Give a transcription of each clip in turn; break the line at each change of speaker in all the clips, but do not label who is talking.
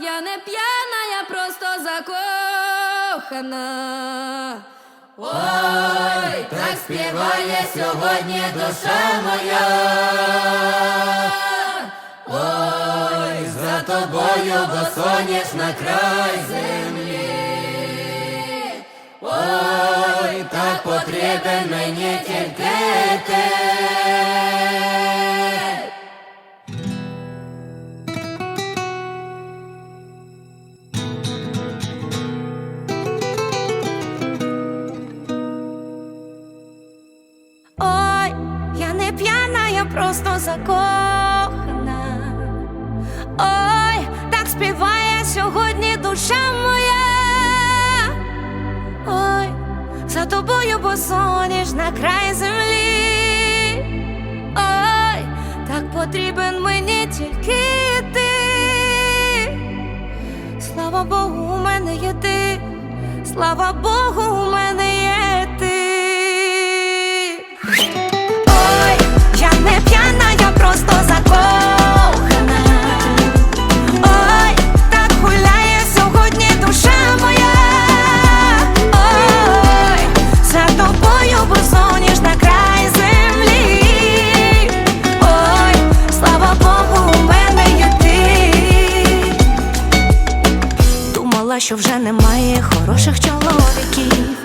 я не п'яна, я просто закохана. Ой, так співає сьогодні душа моя. Ой, за тобою, бо соняшна край землі. Ой, так потрібен мені тільки
просто закохана. Ой, так співає сьогодні душа моя. Ой, за тобою посоніш на край землі. Ой, так потрібен мені тільки ти. Слава Богу, у мене є ти. Слава Богу, у мене Що вже немає хороших чоловіків.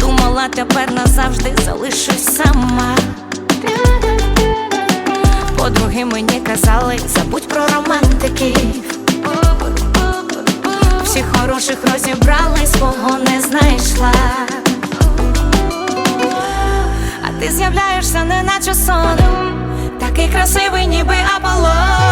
Думала, тепер назавжди залишусь сама. Подруги мені казали, забудь про романтиків. Всіх хороших розібрали, свого не знайшла. А ти з'являєшся, не наче сон, такий красивий, ніби Аполлон.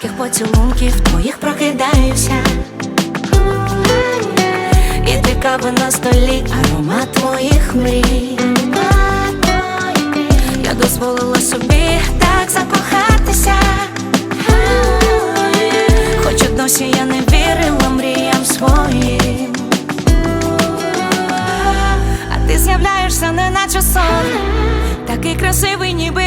Солодких поцілунків твоїх прокидаюся. І ти кави на столі, аромат твоїх мрій. Я дозволила собі так закохатися. Хоч досі я не вірила мріям своїм. А ти з'являєшся, не наче сон, такий красивий, ніби